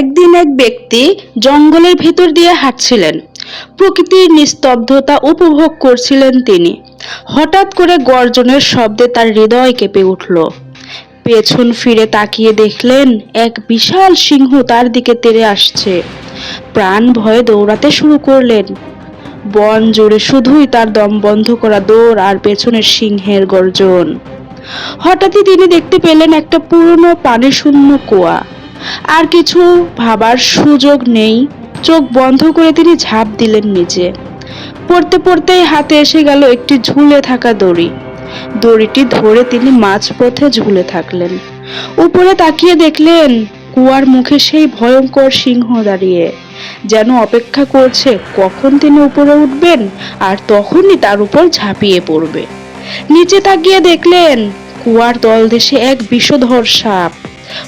একদিন এক ব্যক্তি জঙ্গলের ভেতর দিয়ে হাঁটছিলেন। প্রকৃতির নিস্তব্ধতা উপভোগ করছিলেন তিনি। হঠাৎ করে গর্জনের শব্দে তার হৃদয় কেঁপে উঠল। পেছন ফিরে তাকিয়ে দেখলেন, এক বিশাল সিংহ তার দিকে তেড়ে আসছে। প্রাণ ভয়ে দৌড়াতে শুরু করলেন। বন জুড়ে শুধুই তার দম বন্ধ করা দৌড় আর পেছনের সিংহের গর্জন। হঠাৎই তিনি দেখতে পেলেন একটা পুরনো পানি শূন্য কুয়া। আর কিছু ভাবার সুযোগ নেই। চোখ বন্ধ করে তিনি ঝাঁপ দিলেন নিচে পড়তে পড়তেই হাতে এসে গেল একটি ঝুলে থাকা দড়ি। দড়িটি ধরে তিনি মাঝপথে ঝুলে থাকলেন। উপরে তাকিয়ে দেখলেন কুয়ার মুখে সেই ভয়ঙ্কর সিংহ দাঁড়িয়ে। যেন অপেক্ষা করছে কখন তিনি উপরে উঠবেন আর তখনই তার উপর ঝাঁপিয়ে পড়বে। নিচে তাকিয়ে দেখলেন কুয়ার তলদেশে এক বিষধর সাপ।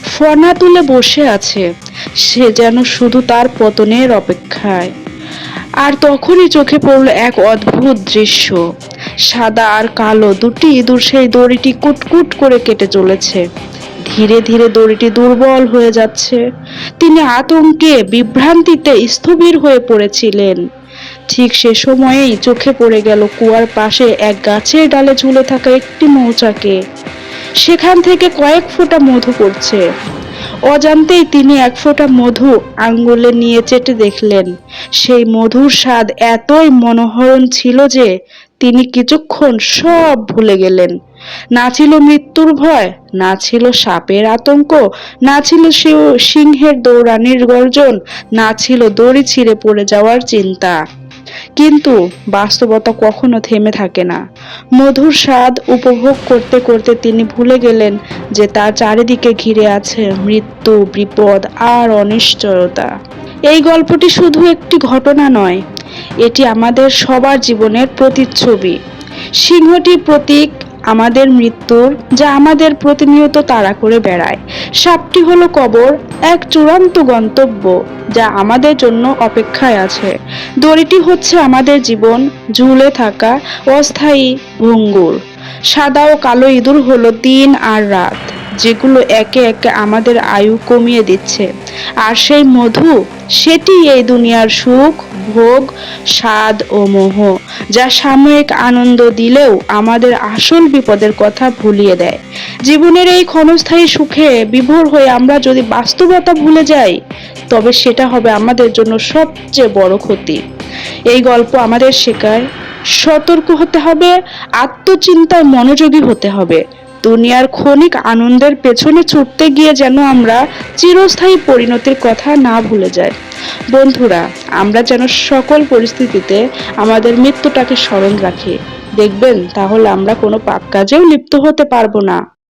ফনা তুলে বসে আছে। সে যেন শুধু তার পতনের অপেক্ষায়। আর তখনই চোখে পড়ল এক অদ্ভুত দৃশ্য। সাদা আর কালো দুটি ইঁদুর সেই দড়িটি কুটকুট করে কেটে চলেছে। ধীরে ধীরে দড়িটি দুর্বল হয়ে যাচ্ছে। তিনি আতঙ্কে, বিভ্রান্তিতে স্থবির হয়ে পড়েছিলেন। ঠিক সে সময়েই চোখে পড়ে গেল কুয়ার পাশে এক গাছের ডালে ঝুলে থাকা একটি মৌচাকে সেখান থেকে কয়েক ফোঁটা মধু পড়ছে। অজান্তেই তিনি এক ফোঁটা মধু আঙ্গুলে নিয়ে চেটে দেখলেন। সেই মধুর স্বাদ এতই মনোহরণ ছিল যে তিনি কিছুক্ষণ সব ভুলে গেলেন। না ছিল মৃত্যুর ভয়, না ছিল সাপের আতঙ্ক, না ছিল সিংহের দৌড়ানির গর্জন, না ছিল দড়ি ছিঁড়ে পড়ে যাওয়ার চিন্তা। কিন্তু বাস্তবতা কখনো থেমে থাকে না। মধুর স্বাদ উপভোগ করতে করতে তিনি ভুলে গেলেন যে তার চারিদিকে ঘিরে আছে মৃত্যু, বিপদ আর অনিশ্চয়তা। এই গল্পটি শুধু একটি ঘটনা নয়, এটি আমাদের সবার জীবনের প্রতিচ্ছবি। সিংহটির প্রতীক আমাদের মৃত্যুর, যা আমাদের প্রতিনিয়ত তাড়া করে বেড়ায়। সাপটি হলো কবর, এক চূড়ান্ত গন্তব্য, যা আমাদের জন্য অপেক্ষায় আছে। দড়িটি হচ্ছে আমাদের জীবন, ঝুলে থাকা অস্থায়ী ভঙ্গুর। সাদা ও কালো ইঁদুর হলো দিন আর রাত। যেগুলো একে একে আমাদের আয়ু কমিয়ে দিচ্ছে। আর সেই মধু, সেটি এই দুনিয়ার সুখ, ভোগ, স্বাদ ও মোহ, যা সাময়িক আনন্দ দিলেও আমাদের আসল বিপদের কথা ভুলিয়ে দেয়। জীবনের এই ক্ষণস্থায়ী সুখে বিভোর হয়ে আমরা যদি বাস্তবতা ভুলে যাই, তবে সেটা হবে আমাদের জন্য সবচেয়ে বড় ক্ষতি। এই গল্প আমাদের শেখায়, সতর্ক হতে হবে, আত্মচিন্তায় মনোযোগী হতে হবে। দুনিয়ার ক্ষণিক আনন্দের পেছনে ছুটতে গিয়ে যেন আমরা চিরস্থায়ী পরিণতির কথা না ভুলে যাই। বন্ধুরা, আমরা যেন সকল পরিস্থিতিতে আমাদের মৃত্যুটাকে স্মরণ রাখি। দেখবেন, তাহলে আমরা কোনো পাপ কাজেও লিপ্ত হতে পারব না।